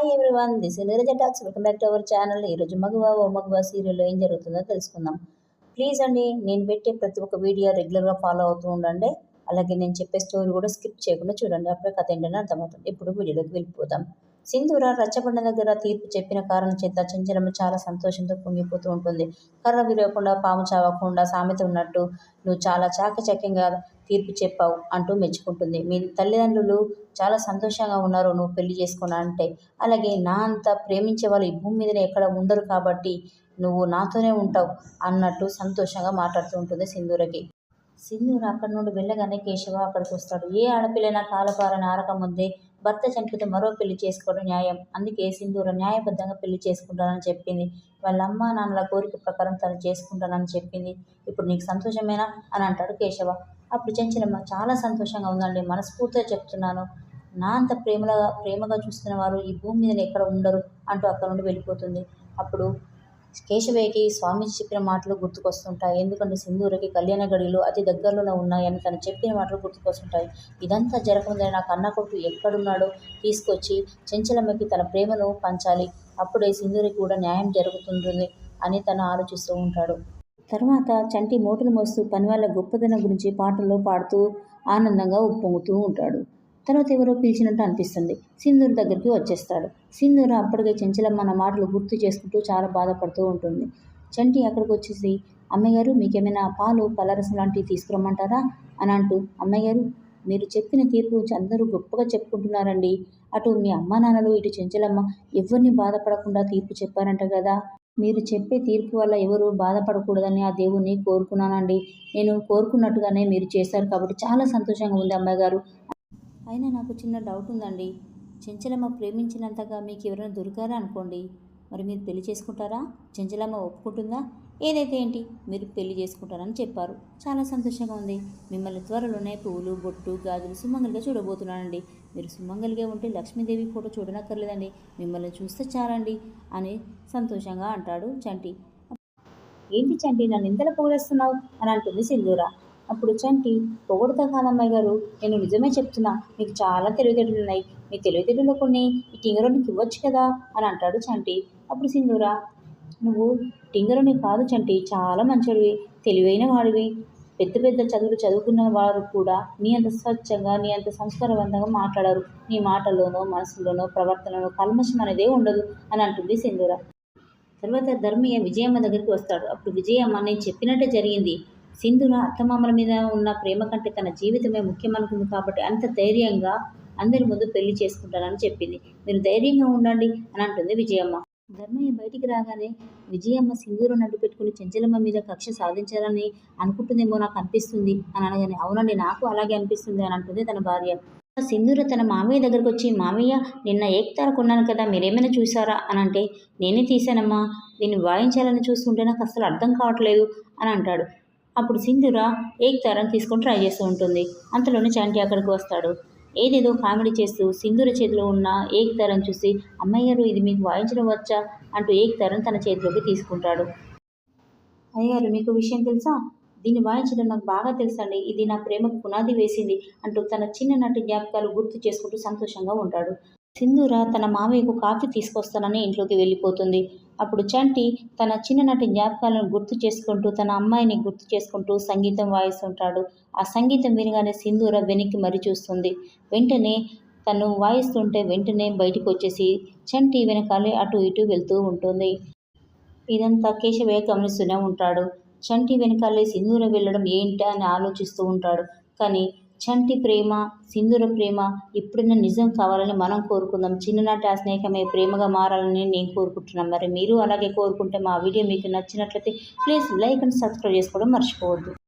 Hi everyone this Neeraja talks. Welcome back to our channel. ఈరోజు మగువ ఓ మగువ సీరియల్లో ఏం జరుగుతుందో తెలుసుకుందాం. ప్లీజ్ అండి నేను పెట్టే ప్రతి ఒక్క వీడియో రెగ్యులర్గా ఫాలో అవుతూ ఉండండి. అలాగే నేను చెప్పే స్టోరీ కూడా స్కిప్ చేయకుండా చూడండి. అప్పుడే కథ ఏంటని అర్థమవుతుంది. ఇప్పుడు వీడియోలోకి వెళ్ళిపోతాం సింధూర రచ్చబండ దగ్గర తీర్పు చెప్పిన కారణం చేత చెంచలమ్మ చాలా సంతోషంతో పొంగిపోతూ ఉంటుంది. కర్ర విరవకుండా పాము చావకుండా సామెత ఉన్నట్టు నువ్వు చాలా చాకచక్యంగా తీర్పు చెప్పావు అంటూ మెచ్చుకుంటుంది. మీ తల్లిదండ్రులు చాలా సంతోషంగా ఉన్నారు నువ్వు పెళ్ళి చేసుకున్నా అంటే. అలాగే నా అంత ప్రేమించే వాళ్ళు ఈ భూమి మీదనే ఎక్కడ ఉండరు కాబట్టి నువ్వు నాతోనే ఉంటావు అన్నట్టు సంతోషంగా మాట్లాడుతూ ఉంటుంది సింధూరకి. సింధూర అక్కడి నుండి వెళ్ళగానే కేశవ అక్కడికి వస్తాడు. ఏ ఆడపిల్లైనా కాలపారని ఆరక ముందే భర్త చనిపోతే మరో పెళ్ళి చేసుకోవడం న్యాయం. అందుకే సింధూర న్యాయబద్ధంగా పెళ్ళి చేసుకుంటానని చెప్పింది. వాళ్ళ అమ్మ నాన్నల కోరిక ప్రకారం తను చేసుకుంటానని చెప్పింది. ఇప్పుడు నీకు సంతోషమేనా? అని అంటాడు కేశవ. అప్పుడు చెంచలమ్మ చాలా సంతోషంగా ఉందండి. మనస్ఫూర్తిగా చెప్తున్నాను. నా అంత ప్రేమగా ప్రేమగా చూస్తున్న వారు ఈ భూమి మీద ఎక్కడ ఉండరు అంటూ అక్కడ నుండి వెళ్ళిపోతుంది. అప్పుడు కేశవయ్యకి స్వామీజీ చెప్పిన మాటలు గుర్తుకొస్తుంటాయి. ఎందుకంటే సింధూరకి కళ్యాణ గడిలో అతి దగ్గరలోనే ఉన్నాయని తను చెప్పిన మాటలు గుర్తుకొస్తుంటాయి. ఇదంతా జరగముందని నా కన్న కొడుకు ఎక్కడున్నాడో తీసుకొచ్చి చెంచలమ్మకి తన ప్రేమను పంచాలి. అప్పుడే సింధూరికి కూడా న్యాయం జరుగుతుంటుంది అని తను ఆలోచిస్తూ ఉంటాడు. తర్వాత చంటి మోటును మోస్తూ పని వాళ్ళ గొప్పదనం గురించి పాటల్లో పాడుతూ ఆనందంగా ఉప్పొంగుతూ ఉంటాడు. తర్వాత ఎవరో పిలిచినట్టు అనిపిస్తుంది. సింధూరు దగ్గరికి వచ్చేస్తాడు. సింధూరు అప్పటికే చెంచలమ్మ నా మాటలు గుర్తు చేసుకుంటూ చాలా బాధపడుతూ ఉంటుంది. చంటి అక్కడికి వచ్చేసి అమ్మగారు మీకేమైనా పాలు పలరసం లాంటివి తీసుకురమ్మంటారా? అని అంటూ అమ్మగారు మీరు చెప్పిన తీర్పు అందరూ గొప్పగా చెప్పుకుంటున్నారండి. అటు మీ అమ్మ నాన్నలు ఇటు చెంచలమ్మ ఎవరిని బాధపడకుండా తీర్పు చెప్పారంట కదా. మీరు చెప్పే తీర్పు వల్ల ఎవరు బాధపడకూడదని ఆ దేవుణ్ణి కోరుకున్నానండి. నేను కోరుకున్నట్టుగానే మీరు చేశారు కాబట్టి చాలా సంతోషంగా ఉంది అమ్మాయి గారు అయినా నాకు చిన్న డౌట్ ఉందండి. చెంచలమ్మ ప్రేమించినంతగా మీకు ఎవరైనా దొరికారా అనుకోండి. మరి మీరు పెళ్ళి చేసుకుంటారా? చెంచలమ్మ ఒప్పుకుంటుందా? ఏదైతే ఏంటి మీరు పెళ్ళి చేసుకుంటారని చెప్పారు. చాలా సంతోషంగా ఉంది. మిమ్మల్ని త్వరలోనే పువ్వులు బొట్టు గాజులు సుమంగలిగా చూడబోతున్నానండి. మీరు సుమంగలిగా ఉంటే లక్ష్మీదేవి ఫోటో చూడనక్కర్లేదండి. మిమ్మల్ని చూస్తే చాలండి అని సంతోషంగా అంటాడు చంటి. ఏంటి చంటి నన్ను ఇంతలో పొగడేస్తున్నావు? అని అంటుంది సింధూరా. అప్పుడు చంటి పొగడతా కాదమ్మాయి గారు నేను నిజమే చెప్తున్నా మీకు చాలా తెలివితేటలు ఉన్నాయి. మీ తెలివితేటలో కొన్ని ఈ టింగరోనికి ఇవ్వచ్చు కదా? అని అంటాడు చంటి. అప్పుడు సింధూరా నువ్వు టింగరుని కాదు చంటి చాలా మంచివి తెలివైన వాడివి. పెద్ద పెద్ద చదువులు చదువుకున్న వారు కూడా నీ అంత స్వచ్ఛంగా నీ అంత సంస్కారవంతంగా మాట్లాడరు. నీ మాటల్లోనో మనసులోనో ప్రవర్తనలో కల్మషం అనేదే ఉండదు అని అంటుంది సింధూర. తర్వాత ధర్మయ్య విజయమ్మ దగ్గరికి వస్తాడు. అప్పుడు విజయమ్మ నేను చెప్పినట్టే జరిగింది. సింధున అత్తమామల మీద ఉన్న ప్రేమ కంటే తన జీవితమే ముఖ్యమనుకుంది కాబట్టి అంత ధైర్యంగా అందరి ముందు పెళ్ళి చేసుకుంటానని చెప్పింది. మీరు ధైర్యంగా ఉండండి అని అంటుంది విజయమ్మ. ధర్మయ్య బయటికి రాగానే విజయమ్మ సింధూరు నడ్డు పెట్టుకుని చెంచలమ్మ మీద కక్ష సాధించాలని అనుకుంటుందేమో నాకు అనిపిస్తుంది అని అనగానే అవునండి నాకు అలాగే అనిపిస్తుంది అని అంటుంది తన భార్య. సింధూర తన మామయ్య దగ్గరకు వచ్చి మామయ్య నిన్న ఏక్తార కొన్నాను కదా మీరేమైనా చూసారా? అని అంటే నేనే తీశానమ్మా దీన్ని వాయించాలని చూస్తుంటే నాకు అసలు అర్థం కావట్లేదు అని అంటాడు. అప్పుడు సింధుర తరం తీసుకొని ట్రై చేస్తూ ఉంటుంది. అంతలోనే చాంటి అక్కడికి వస్తాడు. ఏదేదో కామెడీ చేస్తూ సింధూర చేతిలో ఉన్న ఏక్ తరం చూసి అమ్మయ్యారు ఇది మీకు వాయించడం వచ్చా? అంటూ ఏక్ తరం తన చేతిలోకి తీసుకుంటాడు. అయ్యారు మీకు విషయం తెలుసా? దీన్ని వాయించడం నాకు బాగా తెలుసండి. ఇది నా ప్రేమకు పునాది వేసింది అంటూ తన చిన్ననాటి జ్ఞాపకాలు గుర్తు చేసుకుంటూ సంతోషంగా ఉంటాడు. సింధూర తన మామయ్యకు కాఫీ తీసుకొస్తానని ఇంట్లోకి వెళ్ళిపోతుంది. అప్పుడు చంటి తన చిన్ననాటి జ్ఞాపకాలను గుర్తు చేసుకుంటూ తన అమ్మాయిని గుర్తు చేసుకుంటూ సంగీతం వాయిస్తుంటాడు. ఆ సంగీతం వినగానే సింధూర వెనక్కి మరి చూస్తుంది. వెంటనే తను వాయిస్తుంటే వెంటనే బయటకు వచ్చేసి చంటి వెనకాలే అటు ఇటు వెళ్తూ ఉంటుంది. ఇదంతా కేశవయ్య గమనిస్తూనే ఉంటాడు. చంటి వెనకాలే సింధూర వెళ్ళడం ఏంటి అని ఆలోచిస్తూ ఉంటాడు. కానీ చంటి ప్రేమ సింధుర ప్రేమ ఇప్పుడైనా నిజం కావాలని మనం కోరుకుందాం. చిన్ననాటి ఆ స్నేహమే ప్రేమగా మారాలని నేను కోరుకుంటున్నాను. మరి మీరు అలాగే కోరుకుంటే మా వీడియో మీకు నచ్చినట్లయితే ప్లీజ్ లైక్ అండ్ సబ్స్క్రైబ్ చేసుకోవడం మర్చిపోవద్దు.